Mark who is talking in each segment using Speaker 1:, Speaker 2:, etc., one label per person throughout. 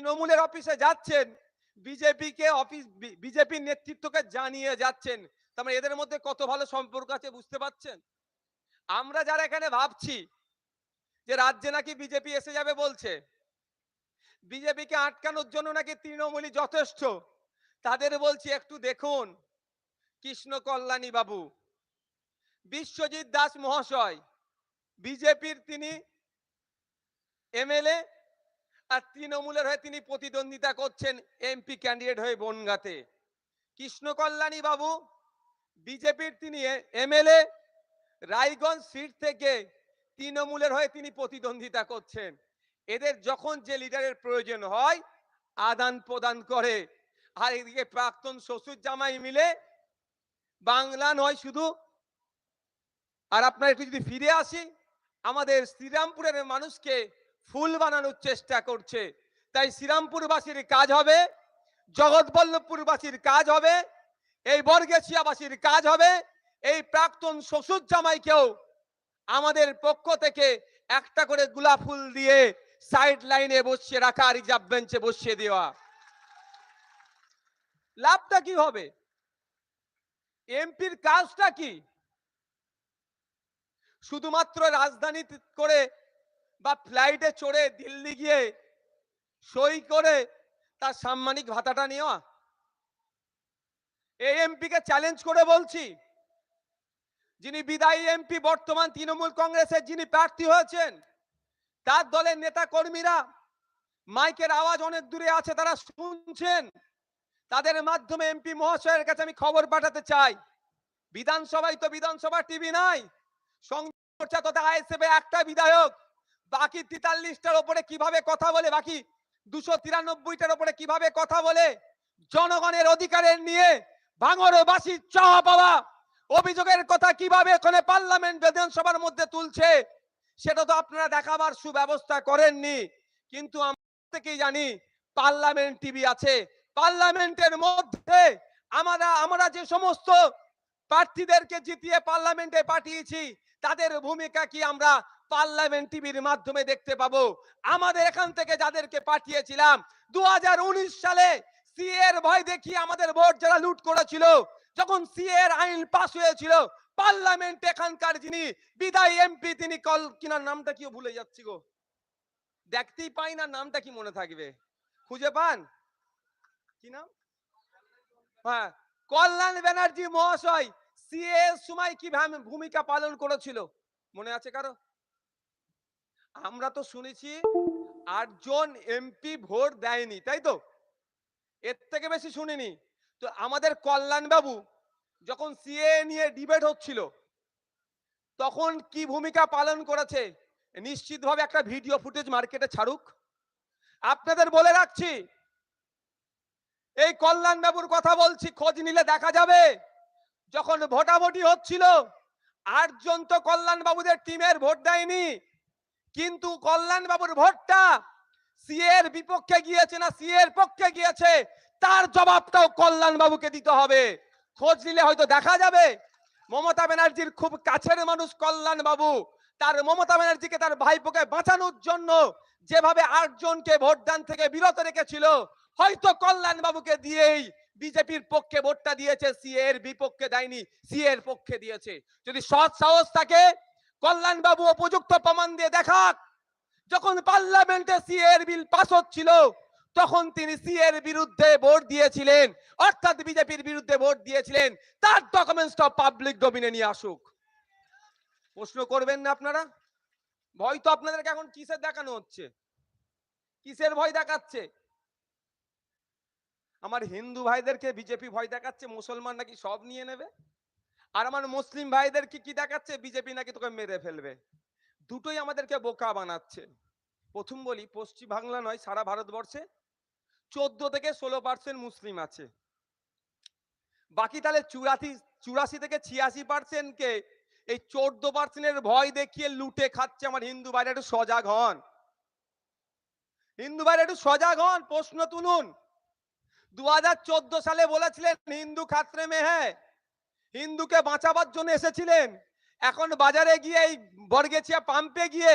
Speaker 1: তৃণমূলের অফিসে যাচ্ছেন, বিজেপিকে অফিস বিজেপির নেতৃত্বকে জানিয়ে যাচ্ছেন। তার মানে এদের মধ্যে কত ভালো সম্পর্ক আছে বুঝতে পারছেন? আমরা যারা এখানে ভাবছি যে রাজ্যে নাকি বিজেপি এসে যাবে বলছে, বিজেপিকে আটকানোর জন্য নাকি তৃণমূলই যথেষ্ট, তাদের বলছি একটু দেখুন, কৃষ্ণ কল্যাণী বাবু, বিশ্বজিৎ দাস মহাশয়, বিজেপির তিনি এমএলএ আর তৃণমূলের হয়ে তিনি প্রতিদ্বন্দ্বিতা করছেন এমপি ক্যান্ডিডেট হয়ে বনগাতে। কৃষ্ণ কল্যাণী বাবু, বিজেপির তিনি এমএলএ রায়গঞ্জ সিট থেকে তৃণমূলের হয়ে তিনি প্রতিদ্বন্দ্বিতা করছেন। এদের যখন যে লিডারের প্রয়োজন হয়, আদান প্রদান করে। আর এদিকে প্রাক্তন শ্বশুর জামাই মিলে বাংলা নয় শুধু। আর আপনার একটু যদি ফিরে আসি, আমাদের শ্রীরামপুরের মানুষকে ফুল বানানোর চেষ্টা করছে। তাই শ্রীরামপুরবাসীর কাজ হবে, জগৎবল্লভপুরবাসীর কাজ হবে, এই বর্গেছিয়াবাসীর কাজ হবে, এই প্রাক্তন শ্বশুর জামাইকেও আমাদের পক্ষ থেকে একটা করে গোলাপ ফুল দিয়ে সাইড লাইনে বসিয়ে রাখা রিজার্ভ বেঞ্চে বসিয়ে দেওয়া। লাভটা কি হবে? এমপির কাজটা কি? শুধুমাত্র রাজধানী করে বা ফ্লাইটে চড়ে দিল্লি গিয়ে সই করে তার সাম্মানিক ভাতাটা নেওয়া। এই এমপিকে চ্যালেঞ্জ করে বলছি, যিনি বিদায়ী এমপি বর্তমান তৃণমূল কংগ্রেসের যিনি প্রার্থী হয়েছেন, তার দলের নেতা কর্মীরা মাইকের আওয়াজ অনেক দূরে আছে, তারা শুনছেন। তাদের মাধ্যমে এমপি মহাশয়ের কাছে আমি খবর পাঠাতে চাই। বিধানসভায় তো বিধানসভা টিভি নাই আইএসএফ একটা বিধায়ক বাকি তেতাল্লিশটার ওপরে কীভাবে কথা বলে, বাকি দুশো তিরানব্বইটার ওপরে কীভাবে কথা বলে? জনগণের অধিকারের নিয়ে ভাঙরবাসী চাওয়া পাওয়া। অভিযোগের কথা কীভাবে এখানে পার্লামেন্ট বিধানসভার মধ্যে তুলছে, সেটা তো আপনারা দেখাবার সুব্যবস্থা করেননি। কিন্তু আমরা থেকেই জানি, পার্লামেন্ট টিভি আছে। পার্লামেন্টের মধ্যে আমরা আমরা যে সমস্ত প্রার্থীদেরকে জিতিয়ে পার্লামেন্টে পাঠিয়েছি, তাদের ভূমিকা কি আমরা পার্লামেন্ট টিভির মাধ্যমে দেখতে পাবো। আমাদের এখান থেকে যাদেরকে পাঠিয়েছিলাম, দুহাজার উনিশ সালে সিএ এর ভয় দেখিয়ে আমাদের ভোট যারা লুট করেছিল, যখন সিএ এর আইন পাস হয়েছিল, পার্লামেন্ট এখানকার যিনি বিদায় এমপি, তিনি কল কিনার নামটা কি ভুলে যাচ্ছি গো। দেখতেই পাই না, নামটা কি মনে থাকবে? খুঁজে পান? কি নাম? হ্যাঁ কল্যাণ ব্যানার্জি মহাশয়, সিএ সময় কি ভূমিকা পালন করেছিল? মনে আছে কারও? আমরা তো শুনেছি আটজন এমপি ভোট দেয়নি, তাই তো? এর থেকে বেশি শুনিনি। তো আমাদের কল্যাণ বাবু যখন সিএ নিয়ে ডিবেট হচ্ছিল, তখন কি ভূমিকা পালন করেছে? নিশ্চিতভাবে একটা ভিডিও ফুটেজ মার্কেটে ছাড়ুক। আপনাদের বলে রাখছি, এই কল্যাণ বাবুর কথা বলছি, খোঁজ নিলে দেখা যাবে। যখন ভোটাভুটি হচ্ছিল, আটজন তো কল্যাণ বাবুদের টিমের ভোট দেয়নি। কিন্তু কল্যাণ বাবুর ভোটটা সিএ এর বিপক্ষে গিয়েছে না সিএ এর পক্ষে গিয়েছে, তার জবাবটাও কল্যাণ বাবুকে দিতে হবে। খোঁজ নিলে হয়তো দেখা যাবে, মমতা ব্যানার্জির খুব কাছের মানুষ কল্যাণ বাবু তার মমতা ব্যানার্জিকে তার ভাইপোকে বাঁচানোর জন্য যেভাবে আটজনকে ভোটদান থেকে বিরত রেখেছিল, হয়তো কল্যাণ বাবুকে দিয়েই বিজেপির পক্ষে ভোটটা দিয়েছে সি এর বিপক্ষে দেয়নি সিএ এর পক্ষে দিয়েছে। যদি সৎ সাহস থাকে কল্যাণ বাবু উপযুক্ত প্রমাণ দিয়ে দেখাক। যখন পার্লামেন্টে সিএ এর বিল পাস হচ্ছিল, তখন তিনি সিএ এর বিরুদ্ধে ভোট দিয়েছিলেন। অর্থাৎ বিজেপির বিরুদ্ধে ভোট দিয়েছিলেন। তার ডকুমেন্টসটা পাবলিক ডোমিনে নিয়ে আসুক। প্রশ্ন করবেন না আপনারা? ভয় তো আপনাদেরকে এখন কিসের দেখানো হচ্ছে? কিসের ভয় দেখাচ্ছে? আমার হিন্দু ভাইদেরকে বিজেপি ভয় দেখাচ্ছে, মুসলমান নাকি সব নিয়ে নেবে? আর আমার মুসলিম ভাইদেরকে কি দেখাচ্ছে? বিজেপি নাকি তোকে মেরে ফেলবে। দুটোই আমাদেরকে বোকা বানাচ্ছে। প্রথম বলি, পশ্চিম বাংলা নয়, সারা ভারতবর্ষে চোদ্দ থেকে ষোলো পার্সেন্ট মুসলিম আছে। বাকি তাহলে চুরাশি চুরাশি থেকে ছিয়াশি পার্সেন্টকে এই চোদ্দ পার্সেন্টের ভয় দেখিয়ে লুটে খাচ্ছে আমার হিন্দু ভাইরা, একটু সজাগ হন। হিন্দু ভাইরা, একটু সজাগ হন, প্রশ্ন তুলুন। দু হাজার চোদ্দ সালে বলেছিলেন, হিন্দু খাত্রে মে হ্যাঁ হিন্দুকে বাঁচাবার জন্য এসেছিলেন। এখন বাজারে গিয়ে এই বর্গেছিয়া পাম্পে গিয়ে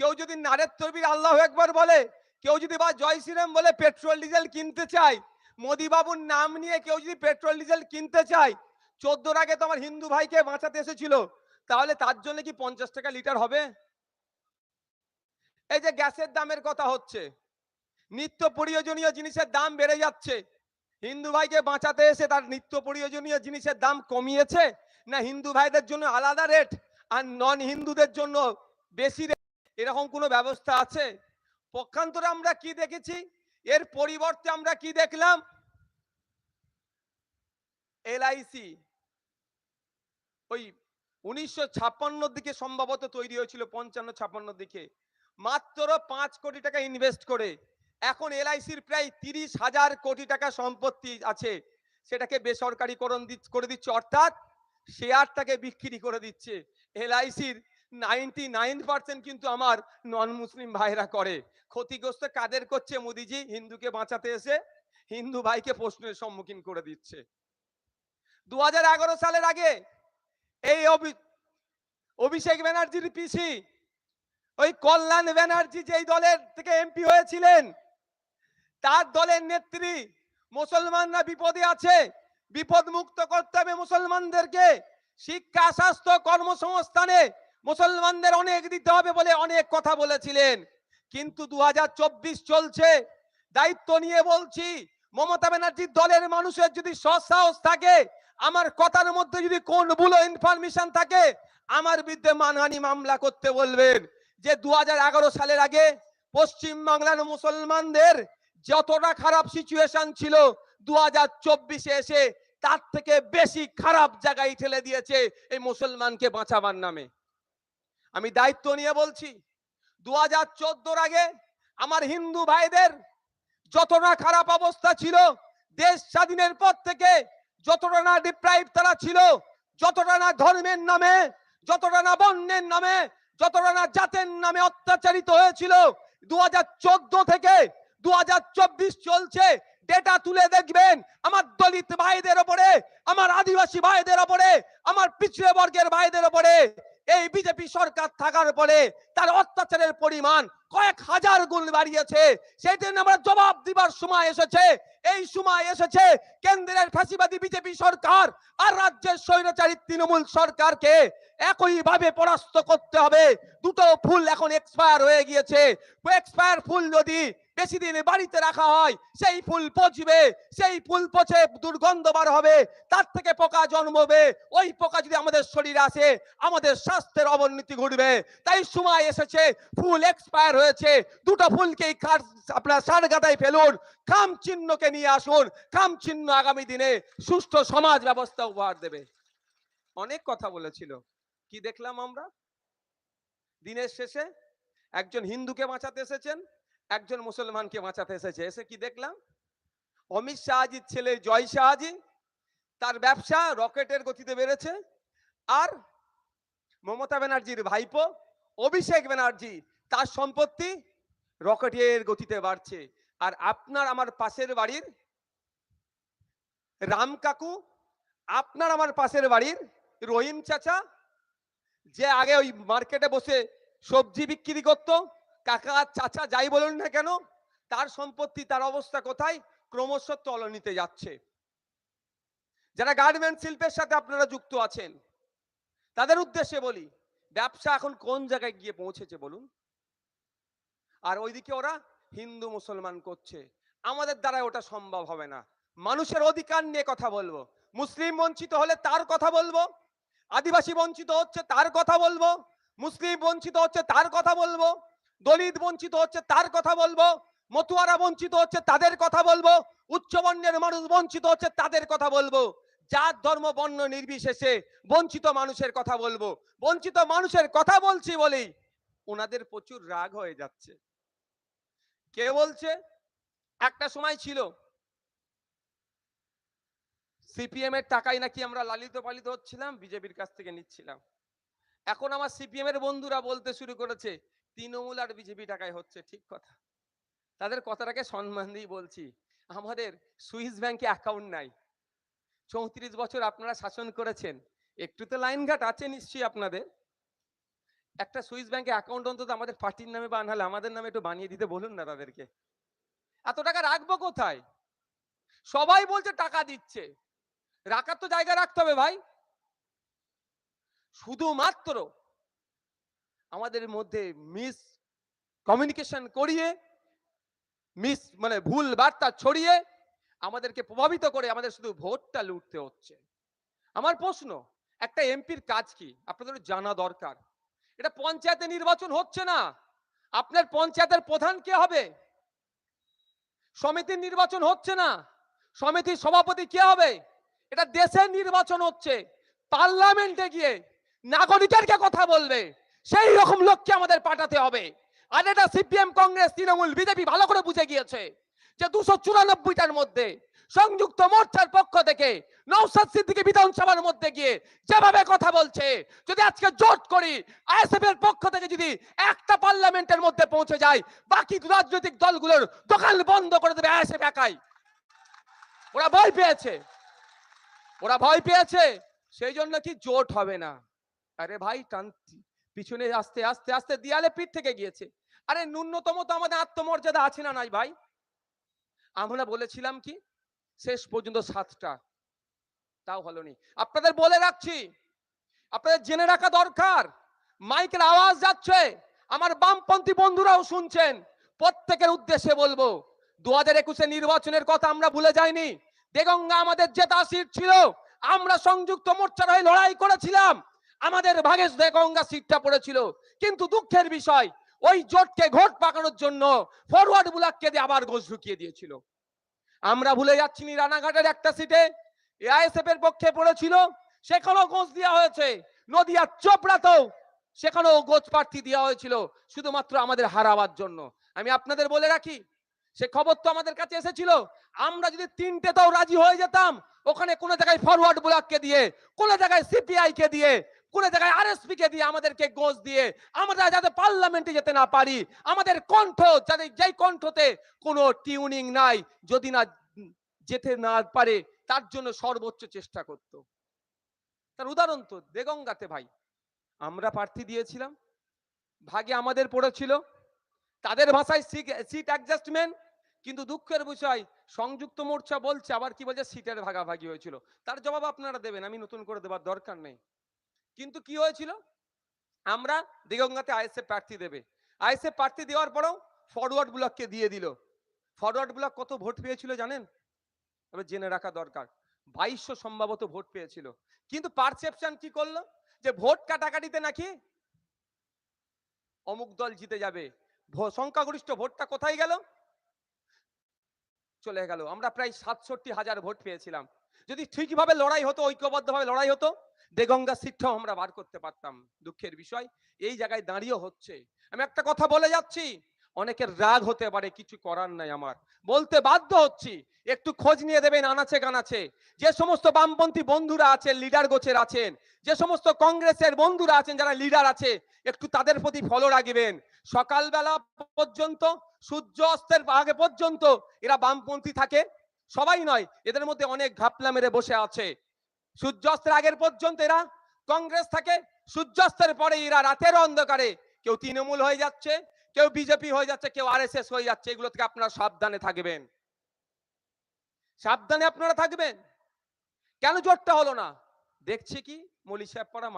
Speaker 1: কেউ যদি নারের তরবির আল্লাহ একবার বলে, কেউ যদি বা জয় শ্রীরাম বলে পেট্রোল ডিজেল কিনতে চায় মোদি বাবুর নাম নিয়ে কেউ যদি পেট্রোল ডিজেল কিনতে চায়, চোদ্দোর আগে তো আমার হিন্দু ভাইকে বাঁচাতে এসেছিল, তাহলে তার জন্য কি পঞ্চাশ টাকা লিটার হবে? এই যে গ্যাসের দামের কথা হচ্ছে, নিত্য প্রয়োজনীয় জিনিসের দাম বেড়ে যাচ্ছে হিন্দু ভাইকে বাঁচাতে এসে তার নিত্য প্রয়োজনীয় জিনিসের দাম কমিয়েছে? না হিন্দু ভাইদের জন্য আলাদা রেট আর নন হিন্দুদের জন্য বেশি এরকম কোনো ব্যবস্থা আছে? পক্ষান্তরে আমরা কি দেখেছি? এর পরিবর্তে আমরা কি দেখলাম? এলআইসি ওই উনিশশো দিকে সম্ভবত তৈরি হয়েছিল, পঞ্চান্ন ছাপ্পান্নর দিকে। মাত্র পাঁচ কোটি টাকা ইনভেস্ট করে। এখন এলআইসির প্রায় তিরিশ হাজার কোটি টাকা সম্পত্তি আছে। সেটাকে বেসরকারিকরণ করে দিচ্ছে, অর্থাৎ শেয়ারটাকে বিক্রি করে দিচ্ছে। এলআইসির নাইনটি নাইন পার্সেন্ট কিন্তু আমার নন মুসলিম ভাইরা করে। ক্ষতিগ্রস্ত কাদের করছে মোদিজি? হিন্দুকে বাঁচাতে এসে হিন্দু ভাইকে প্রশ্নের সম্মুখীন করে দিচ্ছে। দু হাজার এগারো সালের আগে এই অভি- অভিষেক ব্যানার্জির পিসি, ওই কল্যাণ ব্যানার্জি যেই দলের থেকে এমপি হয়েছিলেন তার দলের নেত্রী মুসলমানরা বিপদে আছে। বিপদ মুক্ত করতে হবে মুসলমানদেরকে। শিক্ষা, স্বাস্থ্য, কর্মসংস্থানে মুসলমানদের অনেক দিতে হবে বলে অনেক কথা বলেছিলেন। কিন্তু দু হাজার চব্বিশ চলছে। দায়িত্ব নিয়ে বলছি, মমতা ব্যানার্জির দলের মানুষের যদি সৎসাহস থাকে, আমার কথার মধ্যে যদি কোন ভুলো ইনফরমেশন থাকে, আমার বিরুদ্ধে মানহানি মামলা করতে বলবেন। যে দু হাজার এগারো সালের আগে পশ্চিম বাংলার মুসলমানদের যতটা খারাপ সিচুয়েশন ছিল দু হাজার চব্বিশে এসে তার থেকে বেশি খারাপ জায়গায় ঠেলে দিয়েছে এই মুসলমানকে বাঁচাবার নামে। আমি দায়িত্ব নিয়ে বলছি দু হাজার চোদ্দোর আগে আমার হিন্দু ভাইদের যতটা খারাপ অবস্থা ছিল, দেশ স্বাধীনের পর থেকে যতটা না ডিপ্রাইভ তারা ছিল, যতটা না ধর্মের নামে, যতটা না বর্ণের নামে, যতটা না জাতের নামে অত্যাচারিত হয়েছিল দু হাজার চোদ্দ থেকে দু হাজার চব্বিশ চলছে। ডেটা তুলে দেখবেন। আমার দলিত ভাইদের ওপরে, আমার আদিবাসী ভাইদের ওপরে, আমার পিছড়ে বর্গের ভাইদের ওপরে, এই বিজেপি সরকার থাকার পরে তার অত্যাচারের পরিমাণ কয়েক হাজার গুণ বাড়িয়েছে। সেই জন্য আমরা জবাব দিবার সময় এসেছে। এই সময় এসেছে কেন্দ্রের ফাঁসিবাদী বিজেপি সরকার আর রাজ্যের স্বৈরাচারী তৃণমূল সরকারকে একইভাবে পরাস্ত করতে হবে। দুটো ফুল এখন এক্সপায়ার হয়ে গিয়েছে। এক্সপায়ার ফুল যদি বেশি দিন বাড়িতে রাখা হয়, সেই ফুল পচবে, সেই ফুল পচে দুর্গন্ধ বার হবে, তার থেকে পোকা জন্মবে, ওই পোকা যদি আমাদের শরীরে আসে, আমাদের স্বাস্থ্যের অবনতি ঘটবে। তাই সময় এসেছে, ফুল এক্সপায়ার হয়েছে, দুটো ফুলকেই আপনার সার গাদায় ফেলুন, খাম চিহ্নকে নিয়ে আসুন, খাম চিহ্ন আগামী দিনে সুস্থ সমাজ ব্যবস্থা উপহার দেবে। অনেক কথা বলেছিল। কি দেখলাম আমরা? দিনের শেষে একজন হিন্দুকে বাঁচাতে এসেছেন একজন মুসলমানকে বাঁচাতে এসেছে। এসে কি দেখলাম? অমিত শাহজির ছেলে জয় শাহজি, তার ব্যবসা রকেটের গতিতে বেড়েছে আর মমতা ব্যানার্জির ভাইপো অভিষেক ব্যানার্জি, তার সম্পত্তি রকেটের গতিতে বাড়ছে। আর আপনার আমার পাশের বাড়ির রাম কাকু, আপনার আমার পাশের বাড়ির রহিম চাচা, যে আগে ওই মার্কেটে বসে সবজি বিক্রি করত কাকা, চাচা যাই বলুন না কেন, তার সম্পত্তি, তার অবস্থা কোথায়? ক্রমশ তলনিতে যাচ্ছে। যারা গার্মেন্ট শিল্পের সাথে আপনারা যুক্ত আছেন, তাদের উদ্দেশ্যে বলি, ব্যবসা এখন কোন জায়গায় গিয়ে পৌঁছেছে বলুন? আর ওইদিকে ওরা হিন্দু মুসলমান করছে। আমাদের দ্বারা ওটা সম্ভব হবে না। মানুষের অধিকার নিয়ে কথা বলব। মুসলিম বঞ্চিত হলে তার কথা বলব। আদিবাসী বঞ্চিত হচ্ছে তার কথা বলব। মুসলিম বঞ্চিত হচ্ছে তার কথা বলব। দলিত বঞ্চিত হচ্ছে তার কথা বলব, মতুয়ারা বঞ্চিত হচ্ছে তাদের কথা বলব, উচ্চবর্ণের মানুষ বঞ্চিত হচ্ছে তাদের কথা বলব, জাত, ধর্ম, বর্ণ নির্বিশেষে বঞ্চিত মানুষের কথা বলব, বঞ্চিত মানুষের কথা বলছি বলেই ওনাদের প্রচুর রাগ হয়ে যাচ্ছে। কে বলছে? একটা সময় ছিল, সিপিএম এর টাকায় নাকি আমরা লালিত পালিত হচ্ছিলাম, বিজেপির কাছ থেকে নিচ্ছিলাম। এখন আমার সিপিএম এর বন্ধুরা বলতে শুরু করেছে তৃণমূল আর বিজেপি টাকায় হচ্ছে, ঠিক কথা। তাদের কথাটাকে সম্মান দিয়ে বলছি, আমাদের সুইস ব্যাংকে অ্যাকাউন্ট নাই। চৌত্রিশ বছর আপনারা শাসন করেছেন, একটু তো লাইন ঘাট আছে নিশ্চয়ই আপনাদের। একটা সুইস ব্যাংকে অ্যাকাউন্ট অন্তত আমাদের পার্টির নামে বা নাহলে আমাদের নামে একটু বানিয়ে দিতে বলুন না তাদেরকে। এত টাকা রাখব কোথায়? সবাই বলছে টাকা দিচ্ছে। রাখার তো জায়গা রাখতে হবে ভাই। শুধুমাত্র আমাদের মধ্যে মিস কমিউনিকেশন করিয়ে মিস মানে ভুল বার্তা ছড়িয়ে আমাদেরকে প্রভাবিত করে আমাদের শুধু ভোটটা লুটতে হচ্ছে। আমার প্রশ্ন, একটা এমপির কাজ কি? আপনাদের জানা দরকার। এটা পঞ্চায়েতে নির্বাচন হচ্ছে না। আপনার পঞ্চায়েতের প্রধান কে হবে? সমিতির নির্বাচন হচ্ছে না। সমিতির সভাপতি কে হবে? এটা দেশের নির্বাচন হচ্ছে। পার্লামেন্টে গিয়ে নাগরিকেরকে কথা বলবে? সেই রকম লোককে আমাদের পাঠাতে হবে। আর এটা সিপিএম, কংগ্রেস, তৃণমূল, বিজেপি ভালো করে বুঝে গিয়েছে যে দুশো চুরানব্বইটার মধ্যে সংযুক্ত মোর্চার পক্ষ থেকে নৌসাদ সিদ্দিকী বিধানসভার মধ্যে গিয়ে যেভাবে কথা বলছে, যদি আজকে জোট করি, আইএসএফ এর পক্ষ থেকে যদি একটা পার্লামেন্টের মধ্যে পৌঁছে যায় বাকি রাজনৈতিক দলগুলোর দোকান বন্ধ করে দেবে আইএসএফ একাই। ওরা ভয় পেয়েছে। ওরা ভয় পেয়েছে। সেই জন্য কি জোট হবে না? আরে ভাই টান পিছনে আস্তে আস্তে আস্তে দিয়ালে পিঠ থেকে গিয়েছে। আরে, ন্যূনতম তো আমাদের আত্মমর্যাদা আছে না নাই ভাই? আমরা বলেছিলাম কি? শেষ পর্যন্ত সাতটা। তাও হলোনি আপনাদের বলে রাখছি, আপনাদের জেনে রাখা দরকার, মাইকের আওয়াজ যাচ্ছে, আমার বামপন্থী বন্ধুরাও শুনছেন। প্রত্যেকের উদ্দেশ্যে বলব দু হাজার একুশে নির্বাচনের কথা আমরা ভুলে যাইনি। দেগঙ্গা আমাদের জেতা সিট ছিল, আমরা সংযুক্ত মোর্চার হয়ে লড়াই করেছিলাম। আমাদের ভাগেশ দেগঙ্গা সিটটা পড়েছিল। কিন্তু দুঃখের বিষয়, ওই জোটকে ঘোট পাকানোর জন্য ফরওয়ার্ড বুলাককে দিয়ে আবার ঘোষ ঢুকিয়ে দিয়েছিল। আমরা ভুলে যাচ্ছি নি রানাঘাটের একটা সিটে। এআইএসএফ এর পক্ষে পড়েছিল, সেখানেও গোছ দেওয়া হয়েছে। নদিয়া চোপড়াতেও সেখানেও গোছ প্রার্থী দেওয়া হয়েছিল, শুধুমাত্র আমাদের হারাবার জন্য। আমি আপনাদের বলে রাখি, সে খবর তো আমাদের কাছে এসেছিল। আমরা যদি তিনটে তিনটেতেও রাজি হয়ে যেতাম, ওখানে কোনো জায়গায় ফরওয়ার্ড ব্লককে দিয়ে, কোনো জায়গায় সিপিআই কে দিয়ে কোনো জায়গায় আরএসপি কে দিয়ে আমাদেরকে গোছ দিয়ে আমরা যাতে পার্লামেন্টে যেতে না পারি, আমাদের কণ্ঠ যাতে যেই কণ্ঠতে কোনো টিউনিং নাই, যদি না যেতে না পারে, তার জন্য সর্বোচ্চ চেষ্টা করত। তার উদাহরণ তো দেগঙ্গাতে ভাই। আমরা প্রার্থী দিয়েছিলাম, ভাগে আমাদের পড়েছিল, তাদের ভাষায় সিট অ্যাডজাস্টমেন্ট, কিন্তু দুঃখের বিষয়, সংযুক্ত মোর্চা বলছে, আবার কি বলছে, সিটের ভাগাভাগি হয়েছিল। তার জবাব আপনারা দেবেন, আমি নতুন করে দেবার দরকার নেই। কিন্তু কি হয়েছিল? আমরা দিগঙ্গাতে আইএসএ প্রার্থী দেবে। আইএসএফ প্রার্থী দেওয়ার পরেও ফরওয়ার্ড ব্লককে দিয়ে দিল। ফরওয়ার্ড ব্লক কত ভোট পেয়েছিল জানেন? এবার জেনে রাখা দরকার। বাইশশো সম্ভবত ভোট পেয়েছিল। কিন্তু পারসেপশন কি করল? যে ভোট কাটাকাটিতে নাকি অমুক দল জিতে যাবে। সংখ্যাগরিষ্ঠ ভোটটা কোথায় গেল? চলে গেল। আমরা প্রায় সাতষট্টি হাজার ভোট পেয়েছিলাম। যদি ঠিকভাবে লড়াই হতো, ঐক্যবদ্ধভাবে লড়াই হতো, দেগঙ্গা সিটটাও আমরা বার করতে পারতাম। দুঃখের বিষয়, এই জায়গায় দাঁড়িয়ে হচ্ছে। আমি একটা কথা বলে যাচ্ছি, অনেকের রাগ হতে পারে, কিছু করার নাই আমার। বলতে বাধ্য হচ্ছি, একটু খোঁজ নিয়ে দেবেন আনাচে কানাচে। যে সমস্ত বামপন্থী বন্ধুরা আছেন লিডার গোছের আছেন, যে সমস্ত কংগ্রেসের বন্ধুরা আছেন, যারা লিডার আছে, একটু তাদের প্রতি ফলো রাখবেন। সকালবেলা পর্যন্ত, সূর্য অস্তের আগে পর্যন্ত এরা বামপন্থী থাকে। সবাই নয়, এদের মধ্যে অনেক ঘাপলা মেরে বসে আছে। সূর্যাস্তের আগের পর্যন্ত এরা কংগ্রেস থাকে, সূর্যাস্তের পরে এরা রাতের অন্ধকারে কেউ তৃণমূল হয়ে যাচ্ছে, কেউ বিজেপি হয়ে যাচ্ছে, কেউ আরএসএস হয়ে যাচ্ছে, এগুলো থেকে আপনারা সাবধানে থাকবেন। সাবধানে আপনারা থাকবেন। কেন জোরটা হলো না? দেখছি কি মলি সাহেব পড়া